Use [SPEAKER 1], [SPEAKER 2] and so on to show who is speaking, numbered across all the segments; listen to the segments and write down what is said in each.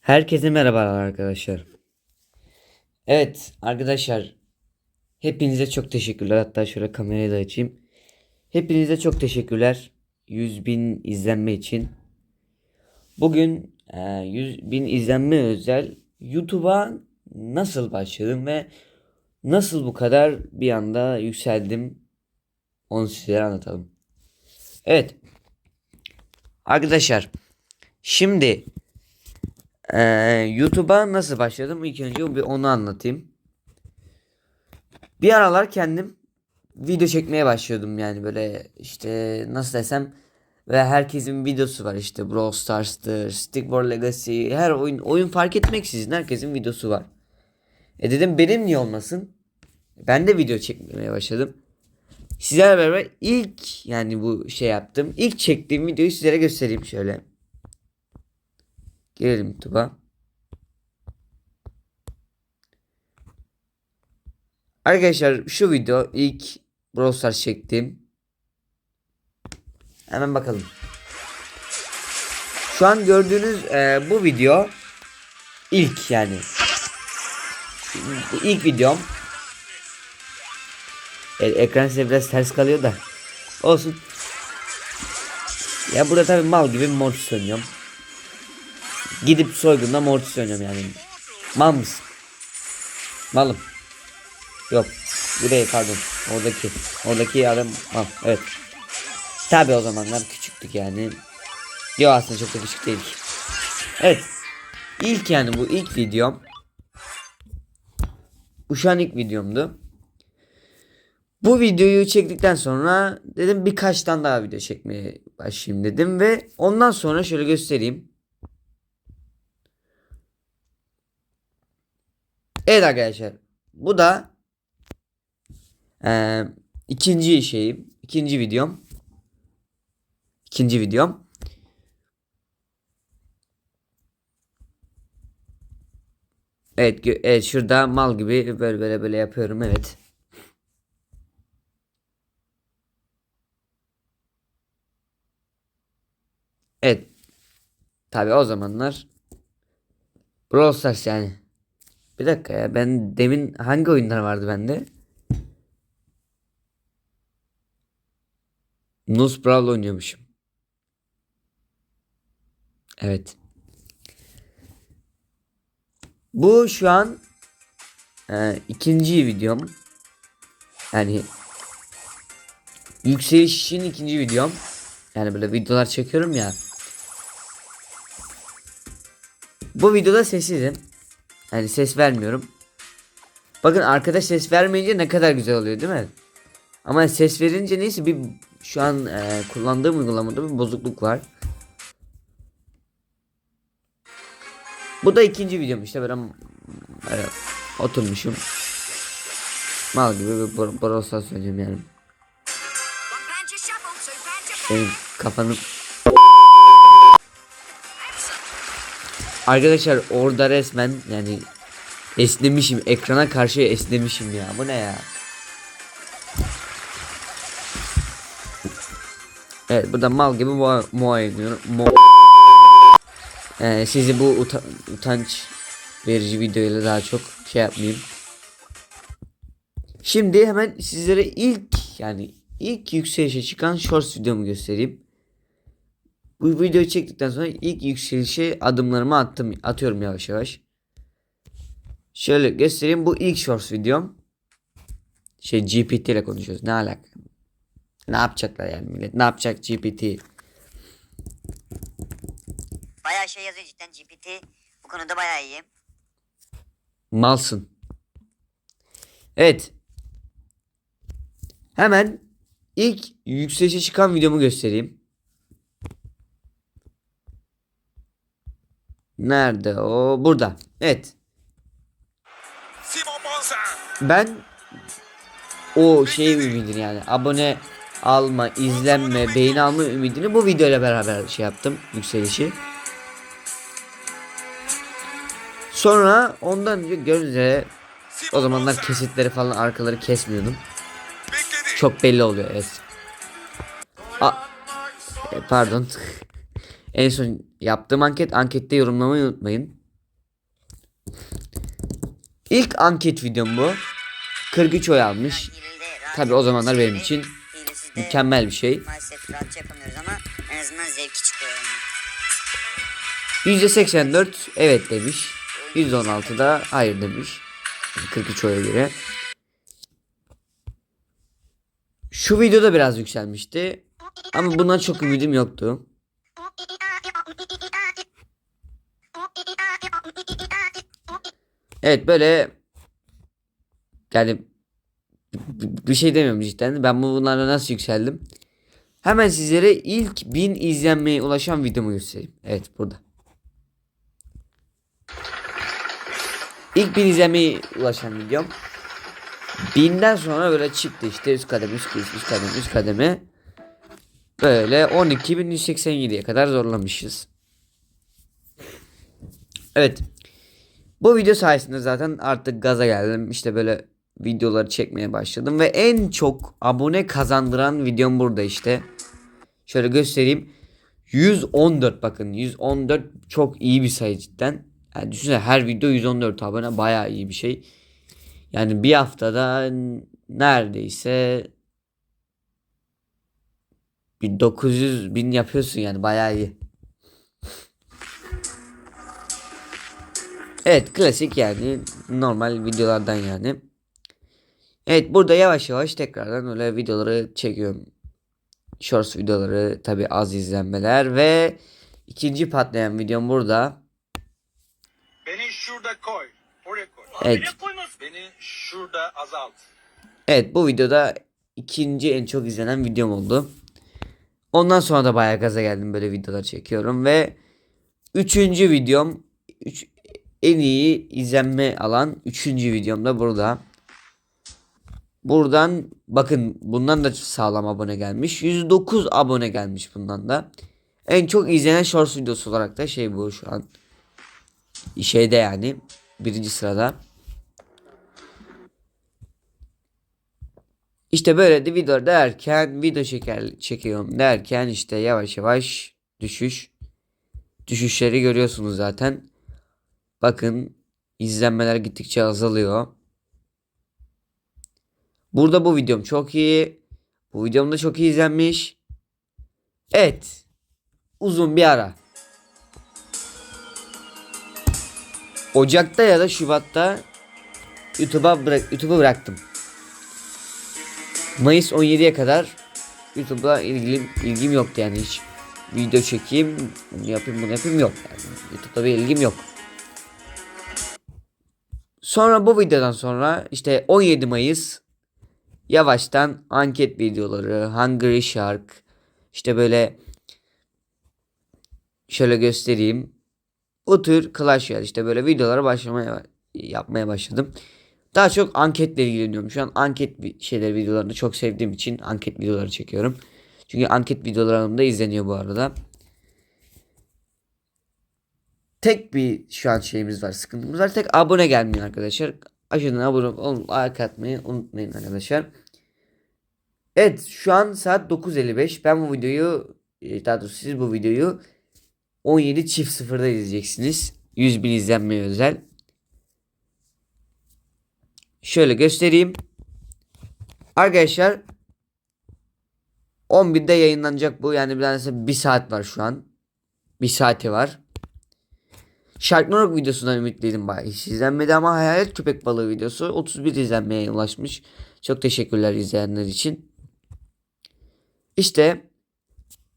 [SPEAKER 1] Herkese merhabalar arkadaşlar. Evet arkadaşlar hepinize çok teşekkürler. Hatta şöyle kamerayı da açayım. Hepinize çok teşekkürler. 100 bin izlenme için. Bugün e, 100 bin izlenme özel YouTube'a nasıl başladım ve nasıl bu kadar bir anda yükseldim onu size anlatalım. Evet. Arkadaşlar şimdi ee, YouTube'a nasıl başladım? İlk önce bir onu anlatayım. Bir aralar kendim video çekmeye başlıyordum yani böyle işte nasıl desem ve herkesin videosu var işte Brawl Stars'tır, Stick War Legacy, her oyun oyun fark etmeksizin herkesin videosu var. E dedim benim niye olmasın? Ben de video çekmeye başladım. Sizlerle beraber ilk yani bu şey yaptım. İlk çektiğim videoyu sizlere göstereyim şöyle. Girelim YouTube'a. Arkadaşlar şu video ilk Brawl Stars çektim. Hemen bakalım. Şu an gördüğünüz e, bu video ilk yani. ilk videom. E, ekran size biraz ters kalıyor da. Olsun. Ya burada tabii mal gibi Mortis oynuyorum. Gidip soygunda Mortis oynuyorum yani. Mal mısın? Malım. Yok. Bu değil pardon. Oradaki. Oradaki adam mal. Evet. Tabi o zamanlar küçüktük yani. Yok aslında çok da küçük değildik. Evet. İlk yani bu ilk videom. Bu şu an ilk videomdu. Bu videoyu çektikten sonra dedim birkaç tane daha video çekmeye başlayayım dedim ve ondan sonra şöyle göstereyim. Evet arkadaşlar. Bu da eee, ikinci şeyim. ikinci videom. İkinci videom. Evet, evet şurada mal gibi böyle böyle böyle yapıyorum evet. Evet. Tabi o zamanlar Brawl Stars yani. Bir dakika ya ben demin hangi oyunlar vardı bende? Nus Brawl oynuyormuşum. Evet. Bu şu an e, ikinci videom. Yani yükselişin ikinci videom. Yani böyle videolar çekiyorum ya. Bu videoda sessizim. Yani ses vermiyorum. Bakın arkadaş ses vermeyince ne kadar güzel oluyor değil mi? Ama ses verince neyse bir şu an e, kullandığım uygulamada bir bozukluk var. Bu da ikinci videom işte böyle, oturmuşum. Mal gibi bir Brawl Stars oynayacağım yani. Senin kafanı... Arkadaşlar orada resmen yani esnemişim. Ekrana karşı esnemişim ya. Bu ne ya? Evet burada mal gibi mua, mua ediyorum. Mu- Ee, sizi bu uta- utanç verici videoyla daha çok şey yapmayayım. Şimdi hemen sizlere ilk yani ilk yükselişe çıkan shorts videomu göstereyim bu videoyu çektikten sonra ilk yükselişe adımlarımı attım atıyorum yavaş yavaş. Şöyle göstereyim bu ilk shorts videom. Şey GPT ile konuşuyoruz. Ne alaka? Ne yapacaklar yani millet? Ne yapacak GPT?
[SPEAKER 2] Bayağı şey yazıyor cidden GPT. Bu konuda bayağı iyi.
[SPEAKER 1] Malsın. Evet. Hemen ilk yükselişe çıkan videomu göstereyim. Nerede o? Burada. Evet. Ben o şey ümidini yani abone alma, izlenme, beğeni alma ümidini bu videoyla beraber şey yaptım yükselişi. Sonra ondan önce gördüğünüz üzere o zamanlar kesitleri falan arkaları kesmiyordum. Çok belli oluyor evet. A e, pardon. En son yaptığım anket ankette yorumlamayı unutmayın. İlk anket videom bu. 43 oy almış. Tabii o zamanlar benim için Mükemmel bir şey.
[SPEAKER 2] Maalesef rahatça yapamıyoruz ama en azından zevki çıkıyor yani.
[SPEAKER 1] %84 evet demiş. %16 da hayır demiş. 43 oya göre. Şu videoda biraz yükselmişti. Ama bundan çok ümidim yoktu. Evet böyle yani bir şey demiyorum cidden. Ben bu bunlarla nasıl yükseldim? Hemen sizlere ilk 1000 izlenmeye ulaşan videomu göstereyim. Evet burada. İlk 1000 izlenmeye ulaşan videom. Binden sonra böyle çıktı işte üst kademe üst üst kademe üst kademe. Böyle 12.187'ye kadar zorlamışız. Evet. Bu video sayesinde zaten artık gaza geldim. İşte böyle videoları çekmeye başladım ve en çok abone kazandıran videom burada işte. Şöyle göstereyim. 114 bakın 114 çok iyi bir sayı cidden. Yani düşünsene her video 114 abone bayağı iyi bir şey. Yani bir haftada neredeyse bir 900 bin yapıyorsun yani bayağı iyi. Evet klasik yani normal videolardan yani. Evet burada yavaş yavaş tekrardan öyle videoları çekiyorum. Shorts videoları tabi az izlenmeler ve ikinci patlayan videom burada.
[SPEAKER 3] Beni şurada koy. Oraya koy.
[SPEAKER 1] Evet.
[SPEAKER 3] Beni şurada azalt.
[SPEAKER 1] Evet bu videoda ikinci en çok izlenen videom oldu. Ondan sonra da bayağı gaza geldim böyle videolar çekiyorum ve üçüncü videom üç, en iyi izlenme alan üçüncü videom da burada. Buradan bakın bundan da sağlam abone gelmiş. 109 abone gelmiş bundan da. En çok izlenen shorts videosu olarak da şey bu şu an. Şeyde yani birinci sırada. İşte böyle de video derken video çeker, çekiyorum derken işte yavaş yavaş düşüş. Düşüşleri görüyorsunuz zaten. Bakın izlenmeler gittikçe azalıyor. Burada bu videom çok iyi. Bu videom da çok iyi izlenmiş. Evet. Uzun bir ara. Ocak'ta ya da Şubat'ta YouTube'a bırak YouTube'u bıraktım. Mayıs 17'ye kadar YouTube'a ilgim, ilgim yoktu yani hiç video çekeyim, bunu yapayım bunu yapayım yok yani. YouTube'da bir ilgim yok. Sonra bu videodan sonra işte 17 Mayıs yavaştan anket videoları, Hungry Shark işte böyle şöyle göstereyim. Bu tür Clash Royale işte böyle videolara başlamaya yapmaya başladım. Daha çok anketle ilgileniyorum. Şu an anket şeyler videolarını çok sevdiğim için anket videoları çekiyorum. Çünkü anket videolarım da izleniyor bu arada. Tek bir şu an şeyimiz var, sıkıntımız var. Tek abone gelmiyor arkadaşlar. Aşağıdan abone olup like atmayı unutmayın arkadaşlar. Evet şu an saat 9.55. Ben bu videoyu e, daha doğrusu siz bu videoyu 17 çift sıfırda izleyeceksiniz. 100 bin izlenmeye özel. Şöyle göstereyim. Arkadaşlar 11'de yayınlanacak bu. Yani tanesi bir saat var şu an. Bir saati var. Sharknarok videosundan ümitliydim bayağı. Hiç izlenmedi ama Hayalet Köpek Balığı videosu 31 izlenmeye ulaşmış. Çok teşekkürler izleyenler için. İşte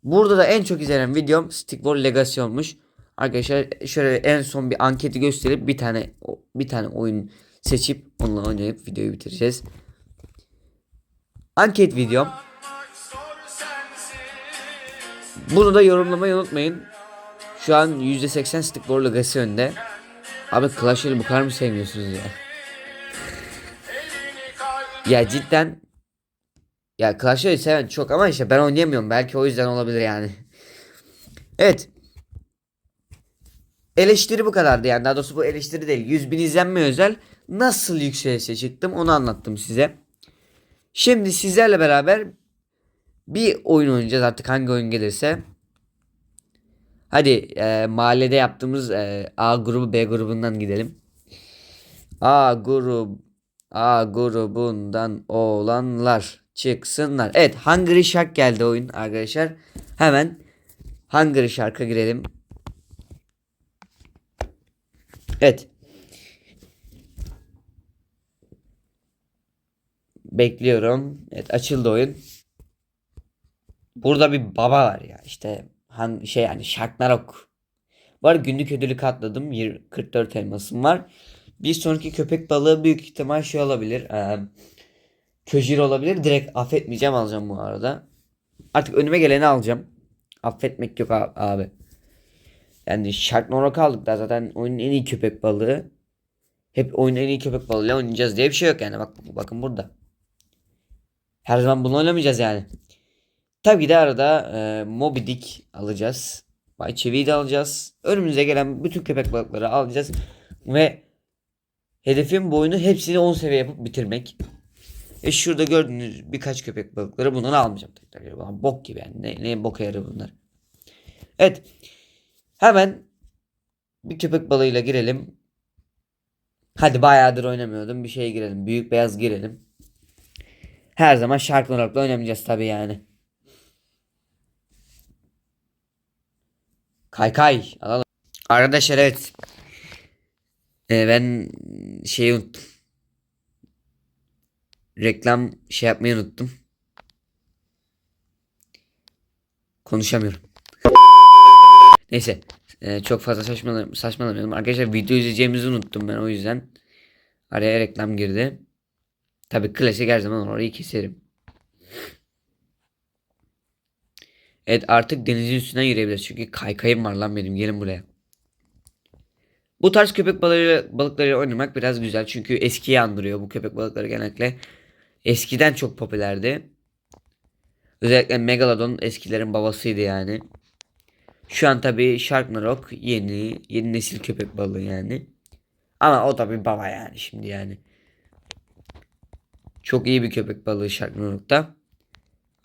[SPEAKER 1] burada da en çok izlenen videom Stick War Legacy olmuş. Arkadaşlar şöyle en son bir anketi gösterip bir tane bir tane oyun seçip onunla oynayıp videoyu bitireceğiz. Anket videom. Bunu da yorumlamayı unutmayın. Şu an %80 Stick War Legacy önde. Abi Clash bu kadar mı sevmiyorsunuz ya? Ya cidden ya Clash Royale seven çok ama işte ben oynayamıyorum. Belki o yüzden olabilir yani. Evet. Eleştiri bu kadardı yani. Daha doğrusu bu eleştiri değil. 100 bin izlenme özel. Nasıl yükselişe çıktım onu anlattım size. Şimdi sizlerle beraber bir oyun oynayacağız artık hangi oyun gelirse. Hadi e, mahallede yaptığımız e, A grubu B grubundan gidelim. A grup A grubundan olanlar çıksınlar. Evet Hungry Shark geldi oyun arkadaşlar. Hemen Hungry Shark'a girelim. Evet. Bekliyorum. Evet açıldı oyun. Burada bir baba var ya işte han şey yani Sharknarok. Var günlük ödülü katladım. Yir- 44 elmasım var. Bir sonraki köpek balığı büyük ihtimal şey olabilir. eee köşir olabilir. Direkt affetmeyeceğim alacağım bu arada. Artık önüme geleni alacağım. Affetmek yok abi. Yani Sharknarok aldık da zaten oyunun en iyi köpek balığı. Hep oyunun en iyi köpek balığıyla oynayacağız diye bir şey yok yani. Bak bakın burada. Her zaman bunu oynamayacağız yani. Tabii ki de arada e, Moby Dick alacağız. Bay Çevik'i de alacağız. Önümüze gelen bütün köpek balıkları alacağız. Ve hedefim bu oyunu hepsini 10 seviye yapıp bitirmek. E şurada gördüğünüz birkaç köpek balıkları bunları almayacağım tekrar. Bana bok gibi yani. Ne, ne boka yarı bunlar. Evet. Hemen bir köpek balığıyla girelim. Hadi bayağıdır oynamıyordum. Bir şeye girelim. Büyük beyaz girelim. Her zaman Sharknarok'la oynamayacağız tabii yani. Kaykay alalım. Arkadaşlar evet. Ee, ben şeyi unuttum. Reklam şey yapmayı unuttum. Konuşamıyorum. Neyse. ee, çok fazla saçmalam saçmalamayalım. Arkadaşlar video izleyeceğimizi unuttum ben o yüzden. Araya reklam girdi. Tabi klasik her zaman orayı keserim. Evet artık denizin üstünden yürüyebiliriz. Çünkü kaykayım var lan benim. Gelin buraya. Bu tarz köpek balığı, balıklarıyla oynamak biraz güzel. Çünkü eskiyi andırıyor bu köpek balıkları genellikle. Eskiden çok popülerdi. Özellikle Megalodon eskilerin babasıydı yani. Şu an tabi Sharknarok yeni yeni nesil köpek balığı yani. Ama o da bir baba yani şimdi yani. Çok iyi bir köpek balığı Sharknarok'ta.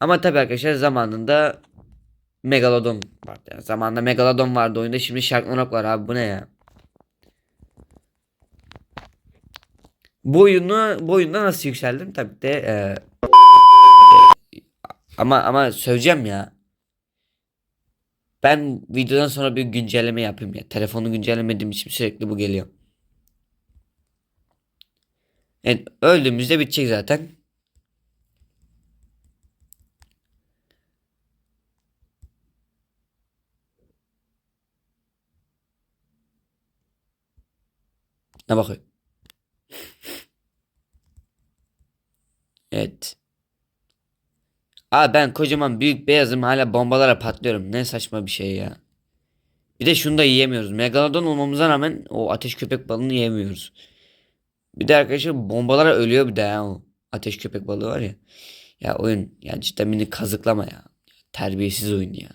[SPEAKER 1] Ama tabi arkadaşlar zamanında Megalodon vardı. Yani zamanında Megalodon vardı oyunda şimdi Sharknarok var abi bu ne ya? Bu oyunu bu oyunda nasıl yükseldim? Tabii de e, ama ama söyleyeceğim ya. Ben videodan sonra bir güncelleme yapayım ya. Telefonu güncellemediğim için sürekli bu geliyor. Yani öldüğümüzde bitecek zaten. Ne bakıyor? Evet. Aa ben kocaman büyük beyazım hala bombalara patlıyorum. Ne saçma bir şey ya. Bir de şunu da yiyemiyoruz. Megalodon olmamıza rağmen o ateş köpek balığını yiyemiyoruz. Bir de arkadaşlar bombalara ölüyor bir de ya. Ateş köpek balığı var ya. Ya oyun yani cidden beni kazıklama ya. Terbiyesiz oyun ya.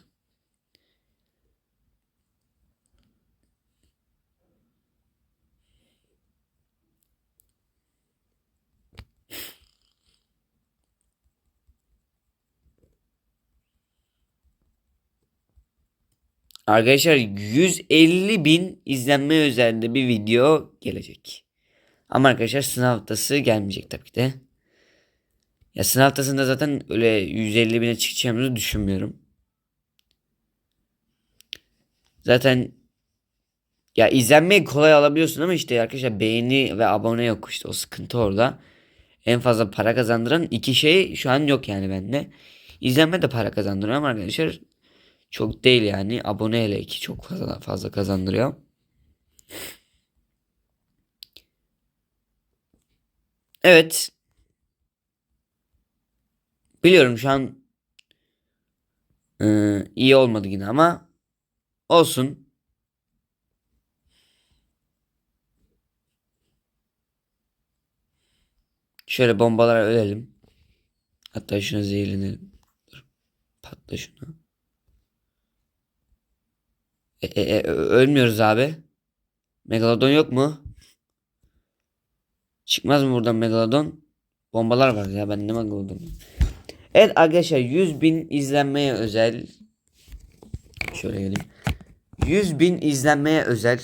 [SPEAKER 1] Arkadaşlar 150 bin izlenme üzerinde bir video gelecek. Ama arkadaşlar sınav haftası gelmeyecek tabii ki de. Ya sınav haftasında zaten öyle 150 bine çıkacağımızı düşünmüyorum. Zaten ya izlenmeyi kolay alabiliyorsun ama işte arkadaşlar beğeni ve abone yok işte o sıkıntı orada. En fazla para kazandıran iki şey şu an yok yani bende. İzlenme de para kazandırıyor ama arkadaşlar çok değil yani. Abone hele ki çok fazla fazla kazandırıyor. Evet. Biliyorum şu an e, iyi olmadı yine ama olsun. Şöyle bombalara ölelim. Hatta şuna zehirlenelim. Dur. Patla şuna. E, e, e, ölmüyoruz abi. Megalodon yok mu? Çıkmaz mı buradan Megalodon? Bombalar var ya ben ne Megalodon. Evet arkadaşlar 100 bin izlenmeye özel. Şöyle geleyim. 100 bin izlenmeye özel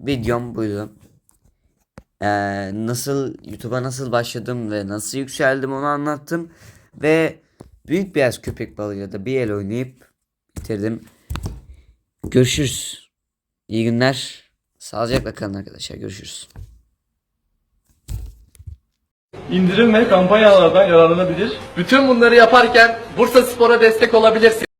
[SPEAKER 1] videom buydu. Ee, nasıl YouTube'a nasıl başladım ve nasıl yükseldim onu anlattım. Ve büyük beyaz köpek balığıyla da bir el oynayıp bitirdim. Görüşürüz. İyi günler. Sağlıcakla kalın arkadaşlar. Görüşürüz.
[SPEAKER 4] İndirim ve kampanyalardan yararlanabilir.
[SPEAKER 5] Bütün bunları yaparken Bursa Spor'a destek olabilirsin.